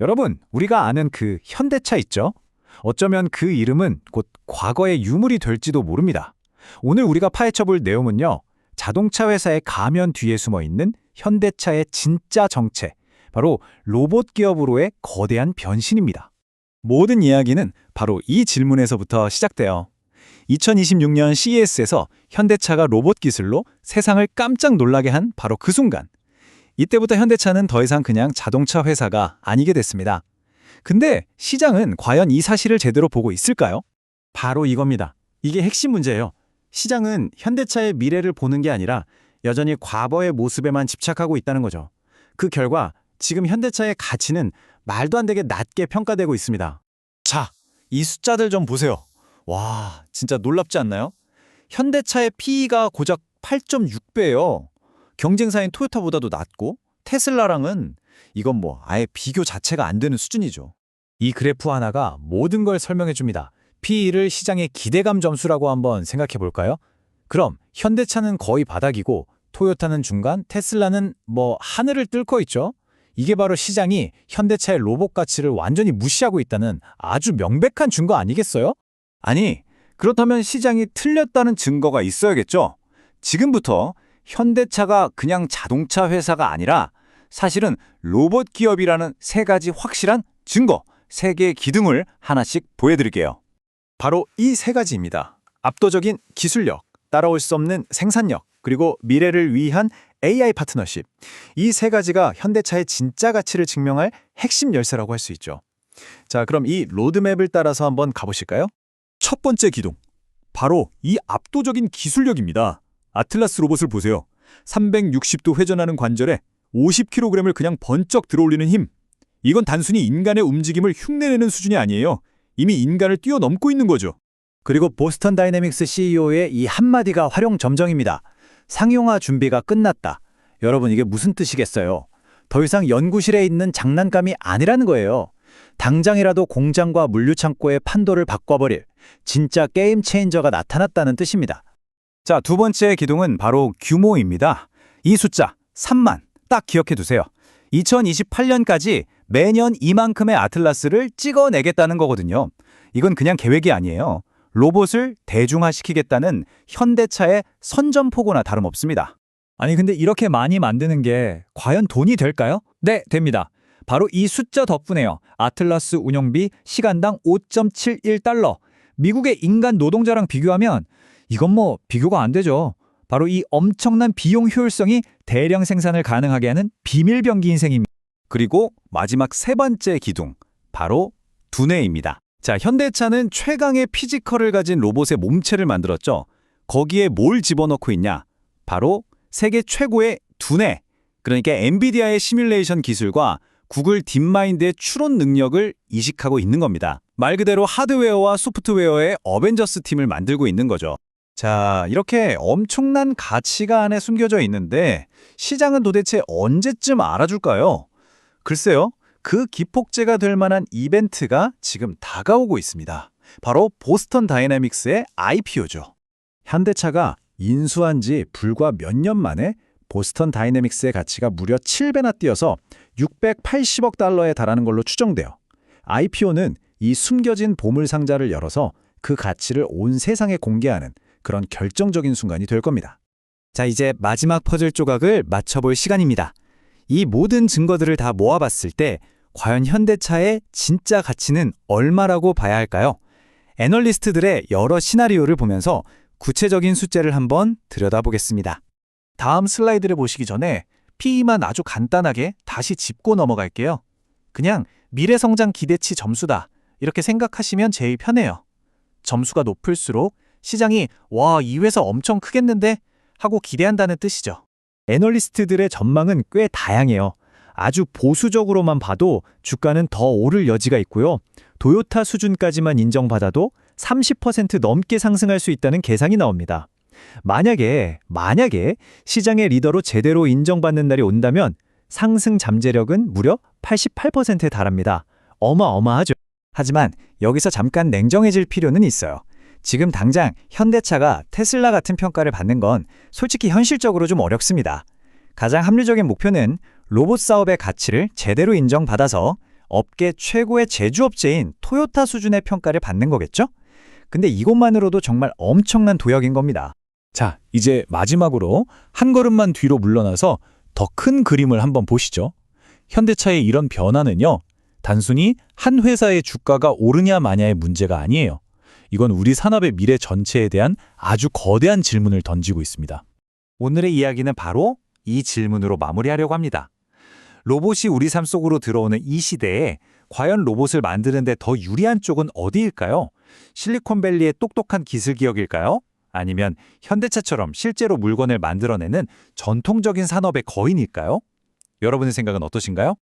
여러분, 우리가 아는 그 현대차 있죠? 어쩌면 그 이름은 곧 과거의 유물이 될지도 모릅니다. 오늘 우리가 파헤쳐볼 내용은요. 자동차 회사의 가면 뒤에 숨어 있는 현대차의 진짜 정체, 바로 로봇 기업으로의 거대한 변신입니다. 모든 이야기는 바로 이 질문에서부터 시작돼요. 2026년 CES에서 현대차가 로봇 기술로 세상을 깜짝 놀라게 한 바로 그 순간. 이때부터 현대차는 더 이상 그냥 자동차 회사가 아니게 됐습니다. 근데 시장은 과연 이 사실을 제대로 보고 있을까요? 바로 이겁니다. 이게 핵심 문제예요. 시장은 현대차의 미래를 보는 게 아니라 여전히 과거의 모습에만 집착하고 있다는 거죠. 그 결과 지금 현대차의 가치는 말도 안 되게 낮게 평가되고 있습니다. 자, 이 숫자들 좀 보세요. 와, 진짜 놀랍지 않나요? 현대차의 PE가 고작 8.6배예요. 경쟁사인 토요타보다도 낮고 테슬라랑은 이건 뭐 아예 비교 자체가 안 되는 수준이죠. 이 그래프 하나가 모든 걸 설명해 줍니다. PE를 시장의 기대감 점수라고 한번 생각해 볼까요? 그럼 현대차는 거의 바닥이고 토요타는 중간, 테슬라는 뭐 하늘을 뚫고 있죠. 이게 바로 시장이 현대차의 로봇 가치를 완전히 무시하고 있다는 아주 명백한 증거 아니겠어요? 아니, 그렇다면 시장이 틀렸다는 증거가 있어야겠죠. 지금부터 현대차가 그냥 자동차 회사가 아니라 사실은 로봇 기업이라는 세 가지 확실한 증거, 세 개의 기둥을 하나씩 보여드릴게요. 바로 이 세 가지입니다. 압도적인 기술력, 따라올 수 없는 생산력, 그리고 미래를 위한 AI 파트너십. 이 세 가지가 현대차의 진짜 가치를 증명할 핵심 열쇠라고 할 수 있죠. 자, 그럼 이 로드맵을 따라서 한번 가보실까요? 첫 번째 기둥. 바로 이 압도적인 기술력입니다. 아틀라스 로봇을 보세요. 360도 회전하는 관절에 50kg을 그냥 번쩍 들어올리는 힘. 이건 단순히 인간의 움직임을 흉내내는 수준이 아니에요. 이미 인간을 뛰어넘고 있는 거죠. 그리고 보스턴 다이내믹스 CEO의 이 한마디가 활용 점정입니다. 상용화 준비가 끝났다. 여러분 이게 무슨 뜻이겠어요? 더 이상 연구실에 있는 장난감이 아니라는 거예요. 당장이라도 공장과 물류창고의 판도를 바꿔버릴 진짜 게임 체인저가 나타났다는 뜻입니다. 자, 두 번째 기둥은 바로 규모입니다. 이 숫자 3만 딱 기억해 두세요. 2028년까지 매년 이만큼의 아틀라스를 찍어내겠다는 거거든요. 이건 그냥 계획이 아니에요. 로봇을 대중화시키겠다는 현대차의 선전포고나 다름없습니다. 아니 근데 이렇게 많이 만드는 게 과연 돈이 될까요? 네, 됩니다. 바로 이 숫자 덕분에요. 아틀라스 운영비 시간당 5.71달러. 미국의 인간 노동자랑 비교하면 이건 뭐 비교가 안 되죠. 바로 이 엄청난 비용 효율성이 대량 생산을 가능하게 하는 비밀병기 인생입니다. 그리고 마지막 세 번째 기둥, 바로 두뇌입니다. 자, 현대차는 최강의 피지컬을 가진 로봇의 몸체를 만들었죠. 거기에 뭘 집어넣고 있냐? 바로 세계 최고의 두뇌, 그러니까 엔비디아의 시뮬레이션 기술과 구글 딥마인드의 추론 능력을 이식하고 있는 겁니다. 말 그대로 하드웨어와 소프트웨어의 어벤져스 팀을 만들고 있는 거죠. 자, 이렇게 엄청난 가치가 안에 숨겨져 있는데 시장은 도대체 언제쯤 알아줄까요? 글쎄요, 그 기폭제가 될 만한 이벤트가 지금 다가오고 있습니다. 바로 보스턴 다이내믹스의 IPO죠. 현대차가 인수한 지 불과 몇 년 만에 보스턴 다이내믹스의 가치가 무려 7배나 뛰어서 680억 달러에 달하는 걸로 추정돼요. IPO는 이 숨겨진 보물 상자를 열어서 그 가치를 온 세상에 공개하는 그런 결정적인 순간이 될 겁니다. 자, 이제 마지막 퍼즐 조각을 맞춰볼 시간입니다. 이 모든 증거들을 다 모아봤을 때 과연 현대차의 진짜 가치는 얼마라고 봐야 할까요? 애널리스트들의 여러 시나리오를 보면서 구체적인 숫자를 한번 들여다보겠습니다. 다음 슬라이드를 보시기 전에 PE만 아주 간단하게 다시 짚고 넘어갈게요. 그냥 미래 성장 기대치 점수다. 이렇게 생각하시면 제일 편해요. 점수가 높을수록 시장이 와, 이 회사 엄청 크겠는데? 하고 기대한다는 뜻이죠. 애널리스트들의 전망은 꽤 다양해요. 아주 보수적으로만 봐도 주가는 더 오를 여지가 있고요. 도요타 수준까지만 인정받아도 30% 넘게 상승할 수 있다는 계산이 나옵니다. 만약에, 만약에 시장의 리더로 제대로 인정받는 날이 온다면 상승 잠재력은 무려 88%에 달합니다. 어마어마하죠. 하지만 여기서 잠깐 냉정해질 필요는 있어요. 지금 당장 현대차가 테슬라 같은 평가를 받는 건 솔직히 현실적으로 좀 어렵습니다. 가장 합리적인 목표는 로봇 사업의 가치를 제대로 인정받아서 업계 최고의 제조업체인 토요타 수준의 평가를 받는 거겠죠? 근데 이것만으로도 정말 엄청난 도약인 겁니다. 자, 이제 마지막으로 한 걸음만 뒤로 물러나서 더 큰 그림을 한번 보시죠. 현대차의 이런 변화는요, 단순히 한 회사의 주가가 오르냐 마냐의 문제가 아니에요. 이건 우리 산업의 미래 전체에 대한 아주 거대한 질문을 던지고 있습니다. 오늘의 이야기는 바로 이 질문으로 마무리하려고 합니다. 로봇이 우리 삶 속으로 들어오는 이 시대에 과연 로봇을 만드는데 더 유리한 쪽은 어디일까요? 실리콘밸리의 똑똑한 기술 기업일까요? 아니면 현대차처럼 실제로 물건을 만들어내는 전통적인 산업의 거인일까요? 여러분의 생각은 어떠신가요?